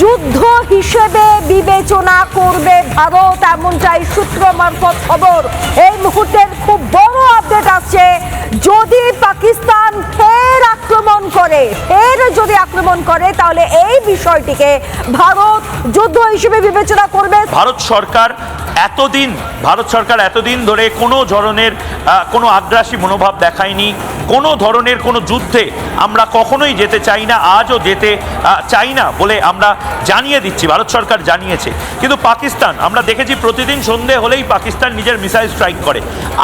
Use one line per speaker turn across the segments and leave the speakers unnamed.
যুদ্ধ হিসেবে বিবেচনা করবে ভারত, এমনটাই সূত্র মারফত খবর। এই মুহূর্তের খুব বড় আপডেট আসছে, যদি পাকিস্তান ফের আক্রমণ করে, ফের যদি আক্রমণ করে, তাহলে বিষয়টিকে ভারত যুদ্ধ হিসেবে বিবেচনা করবে।
ভারত সরকার এতদিন, ভারত সরকার এতদিন ধরে কোনো ধরনের কোনো আগ্রাসী মনোভাব দেখায়নি। কোনো ধরনের কোনো যুদ্ধে আমরা কখনোই যেতে চাই না, আজও যেতে চাই না বলে আমরা জানিয়ে দিচ্ছি, ভারত সরকার জানিয়েছে। কিন্তু পাকিস্তান, আমরা দেখেছি প্রতিদিন সন্ধে হলেই পাকিস্তান নিজের মিসাইল স্ট্রাইক করে।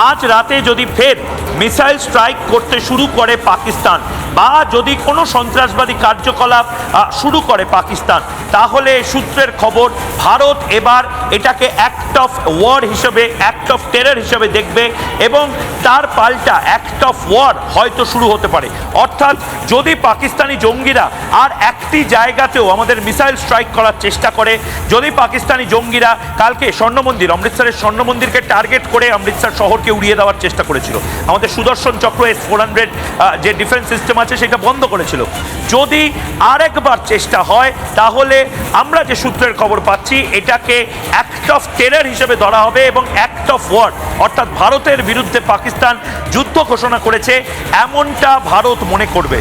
আজ রাতে যদি ফের মিসাইল স্ট্রাইক করতে শুরু করে পাকিস্তান বা যদি কোনো সন্ত্রাসবাদী কার্যকলাপ শুরু করে পাকিস্তান, তাহলে সূত্রের খবর ভারত এবার এটাকে অ্যাক্ট অফ ওয়ার হিসেবে অ্যাক্ট অফ টেরর হিসেবে দেখবে এবং তার পাল্টা অ্যাক্ট অফ ওয়ার হয়তো শুরু হতে পারে। অর্থাৎ যদি পাকিস্তানি জঙ্গিরা আর একটি জায়গাতেও আমাদের মিসাইল স্ট্রাইক করার চেষ্টা করে, যদি পাকিস্তানি জঙ্গিরা কালকে স্বর্ণ মন্দির অমৃতসরের স্বর্ণ মন্দিরকে টার্গেট করে অমৃতসর শহরকে উড়িয়ে দেওয়ার চেষ্টা করেছিল। আমাদের Sudarshan Chakra S four hundred যে ডিফেন্স সিস্টেম আছে সেটা বন্ধ করেছিল। যদি আরেকবার চেষ্টা হয়, তাহলে আমরা যে সূত্রের খবর পাচ্ছি, এটাকে অ্যাক্ট অফ টেরার হিসেবে ধরা হবে এবং অ্যাক্ট অফ ওয়ার অর্থাৎ ভারতের বিরুদ্ধে পাকিস্তান যুদ্ধ ঘোষণা করেছে, এমনটা ভারত মনে করবে।